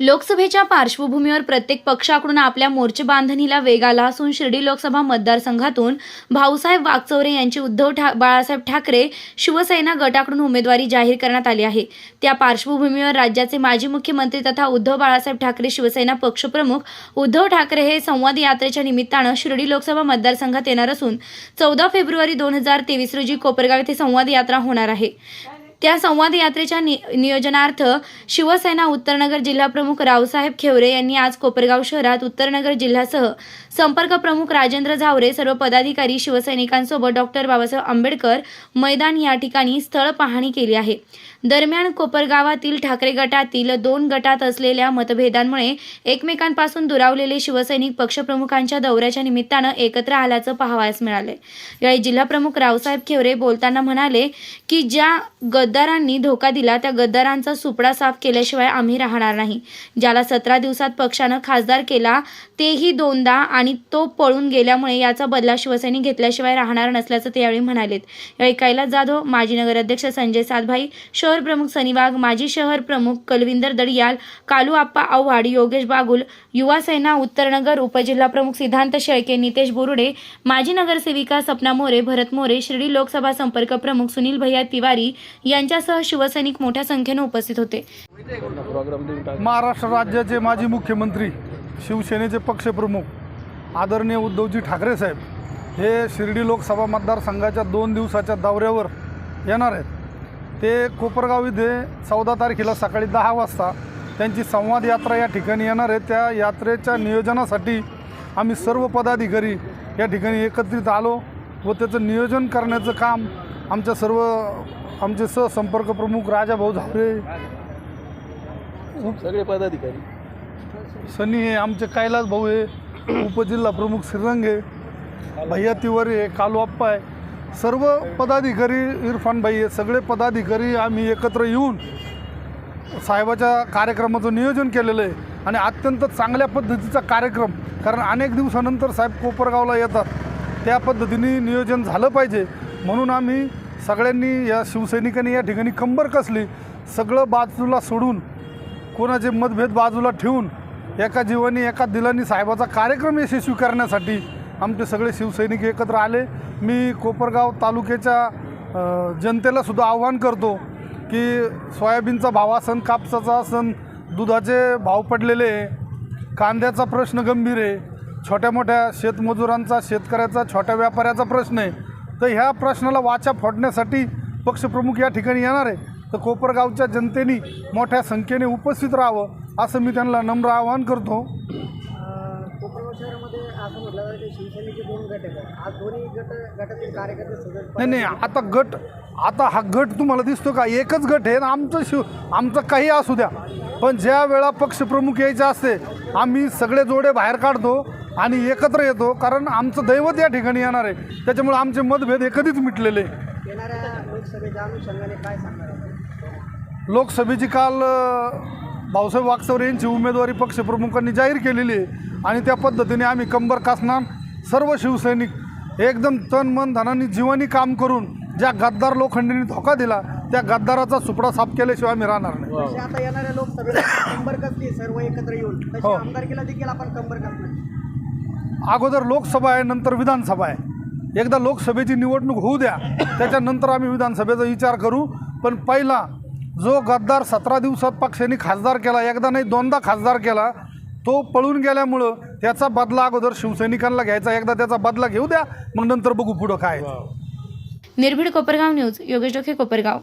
लोकसभेच्या पार्श्वभूमीवर प्रत्येक पक्षाकडून आपल्या मोर्चे बांधणीला वेग आला असून शिर्डी लोकसभा मतदारसंघातून भाऊसाहेब वागचौरे यांची उद्धव ठा बाळासाहेब ठाकरे शिवसेना गटाकडून उमेदवारी जाहीर करण्यात आली आहे. त्या पार्श्वभूमीवर राज्याचे माजी मुख्यमंत्री तथा उद्धव बाळासाहेब ठाकरे शिवसेना पक्षप्रमुख उद्धव ठाकरे हे संवाद यात्रेच्या निमित्तानं शिर्डी लोकसभा मतदारसंघात येणार असून चौदा फेब्रुवारी दोन हजार तेवीस रोजी कोपरगाव येथे संवाद यात्रा होणार आहे. त्या संवाद यात्रेच्या नि नियोजनार्थ शिवसेना उत्तरनगर जिल्हाप्रमुख रावसाहेब खेवरे यांनी आज कोपरगाव शहरात उत्तरनगर जिल्ह्यासह संपर्क प्रमुख राजेंद्र झावरे सर्व पदाधिकारी शिवसैनिकांसोबत डॉक्टर बाबासाहेब आंबेडकर मैदान या ठिकाणी स्थळ पाहणी केली आहे. दरम्यान कोपरगावातील ठाकरे गटातील दोन गटात असलेल्या मतभेदांमुळे एकमेकांपासून दुरावलेले शिवसैनिक पक्षप्रमुखांच्या दौऱ्याच्या निमित्तानं एकत्र आल्याचं पाहावयास मिळाले यावेळी जिल्हाप्रमुख रावसाहेब खेवरे बोलताना म्हणाले की ज्या गद्दारांनी धोका दिला त्या गद्दारांचा सुपडा साफ केल्याशिवाय आम्ही राहणार नाही. ज्याला सतरा दिवसात पक्षानं खासदार केला तेही दोनदा आणि तो पळून गेल्यामुळे याचा बदला शिवसैनिक घेतल्याशिवाय राहणार नसल्याचं ते यावेळी म्हणालेत. यावेळी कैलास जाधव माजी नगराध्यक्ष संजय सातभाई शहर प्रमुख सनिवाग माजी शहर प्रमुख कलविंदर दडियाल कालू आप्पा आव्हाड योगेश बागुल युवा सेना उत्तरनगर उपजिल्हा प्रमुख सिद्धांत शेळके नितेश बोरुडे माजी नगरसेविका सपना मोरे भरत मोरे शिर्डी लोकसभा संपर्क प्रमुख सुनील भैया तिवारी यांच्यासह शिवसैनिक मोठ्या संख्येने उपस्थित होते. महाराष्ट्र राज्याचे माजी मुख्यमंत्री शिवसेनेचे पक्षप्रमुख आदरणीय उद्धवजी ठाकरे साहेब हे शिर्डी लोकसभा मतदारसंघाच्या दोन दिवसाच्या दौऱ्यावर येणार आहेत. ते कोपरगाव इथे चौदा तारखेला सकाळी दहा वाजता त्यांची संवाद यात्रा या ठिकाणी येणार आहे त्या यात्रेच्या नियोजनासाठी आम्ही सर्व पदाधिकारी या ठिकाणी एकत्रित आलो व त्याचं नियोजन करण्याचं काम आमच्या सर्व आमचे सहसंपर्क प्रमुख राजाभाऊ झावरे सगळे पदाधिकारी. सनी हे आमचे कैलास भाऊ आहे उपजिल्हा प्रमुख श्रीरंगे भैया तिवारी आहे कालू आप्पा आहे सर्व पदाधिकारी इरफान भाई आहे सगळे पदाधिकारी आम्ही एकत्र येऊन साहेबाच्या कार्यक्रमाचं नियोजन केलेलं आहे. आणि अत्यंत चांगल्या पद्धतीचा कार्यक्रम कारण अनेक दिवसानंतर साहेब कोपरगावला येतात. त्या पद्धतीने नियोजन झालं पाहिजे. म्हणून आम्ही सगळ्यांनी या शिवसैनिकांनी या ठिकाणी कंबर कसली सगळं बाजूला सोडून कोणाचे मतभेद बाजूला ठेवून एका जीवानी एका दिलानी साहेबाचा कार्यक्रम यशस्वी करण्यासाठी आमचे सगळे शिवसैनिक एकत्र आले. मी कोपरगाव तालुक्याच्या जनतेलासुद्धा जनतेला सुद्धा आव्हान करतो की सोयाबीनचा भाव असन कापसाचा असन दुधाचे भाव पडलेले आहे कांद्याचा प्रश्न गंभीर आहे छोट्या मोठ्या शेतमजुरांचा शेतकऱ्याचा छोट्या व्यापाऱ्याचा प्रश्न आहे. तर ह्या प्रश्नाला वाचा फोडण्यासाठी पक्षप्रमुख या ठिकाणी येणार आहे. तर कोपरगावच्या जनतेने मोठ्या संख्येने उपस्थित राहावं असं मी त्यांना नम्र आवाहन करतो. नाही नाही आता गट आता हा गट तुम्हाला दिसतो का? एकच गट आहे आमचं शिव आमचं काही असू द्या. पण ज्या वेळा पक्षप्रमुख यायचे असते आम्ही सगळे जोडे बाहेर काढतो आणि एकत्र येतो कारण आमचं दैवत या ठिकाणी येणार आहे. त्याच्यामुळे आमचे मतभेद हे कधीच मिटलेले लोकसभेची काल भाऊसाहेब वागचौरे यांची उमेदवारी पक्षप्रमुखांनी जाहीर केलेली आहे आणि त्या पद्धतीने आम्ही कंबर कसणार सर्व शिवसैनिक एकदम तन मन धनाने जीवानी काम करून ज्या गद्दार लोखंडींनी धोका दिला त्या गद्दाराचा सुपडा साफ केल्याशिवाय आम्ही राहणार नाही. तशी आता येणाऱ्या लोकसभेला कंबर कसली सर्व एकत्र येऊन. तशी हो. आमदारकीला देखील आपण कंबर कसणार अगोदर लोकसभा आहे नंतर विधानसभा आहे. एकदा लोकसभेची निवडणूक होऊ द्या त्याच्यानंतर आम्ही विधानसभेचा विचार करू. पण पहिला जो गद्दार सतरा दिवसात पक्षाने खासदार केला एकदा नाही दोनदा खासदार केला तो पळून गेल्यामुळं त्याचा बदला अगोदर शिवसैनिकांना घ्यायचा एकदा त्याचा बदला घेऊ द्या मग नंतर बघू पुढं काय आहे. निर्भीड कोपरगाव न्यूज योगेश डोके कोपरगाव.